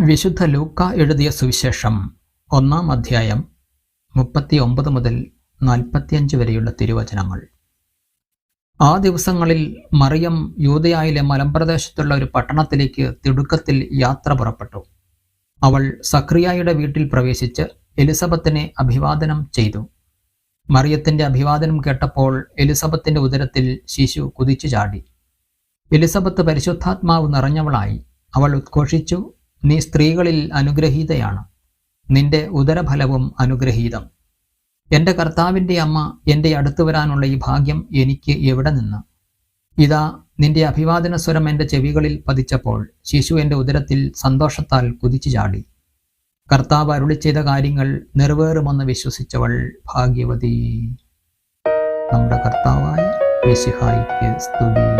വിശുദ്ധ ലൂക്ക എഴുതിയ സുവിശേഷം ഒന്നാം അധ്യായം മുപ്പത്തി ഒമ്പത് മുതൽ നാൽപ്പത്തിയഞ്ച് വരെയുള്ള തിരുവചനങ്ങൾ. ആ ദിവസങ്ങളിൽ മറിയം യൂതയായിലെ മലമ്പ്രദേശത്തുള്ള ഒരു പട്ടണത്തിലേക്ക് തിടുക്കത്തിൽ യാത്ര പുറപ്പെട്ടു. അവൾ സക്രിയായുടെ വീട്ടിൽ പ്രവേശിച്ച് എലിസബത്തിനെ അഭിവാദനം ചെയ്തു. മറിയത്തിന്റെ അഭിവാദനം കേട്ടപ്പോൾ എലിസബത്തിന്റെ ഉദരത്തിൽ ശിശു കുതിച്ചു ചാടി എലിസബത്ത് പരിശുദ്ധാത്മാവ് നിറഞ്ഞവളായി. അവൾ ഉദ്ഘോഷിച്ചു നീ സ്ത്രീകളിൽ അനുഗ്രഹീതയാണ്. നിന്റെ ഉദരഫലവും അനുഗ്രഹീതം. എന്റെ കർത്താവിന്റെ അമ്മ എന്റെ അടുത്തു വരാനുള്ള ഈ ഭാഗ്യം എനിക്ക് എവിടെ നിന്ന്? ഇതാ നിന്റെ അഭിവാദന സ്വരം എന്റെ ചെവികളിൽ പതിച്ചപ്പോൾ ശിശു എന്റെ ഉദരത്തിൽ സന്തോഷത്താൽ കുതിച്ചു ചാടി. കർത്താവ് അരുളി ചെയ്ത കാര്യങ്ങൾ നിറവേറുമെന്ന് വിശ്വസിച്ചവൾ ഭാഗ്യവതി. നമ്മുടെ കർത്താവായ സ്തുതി.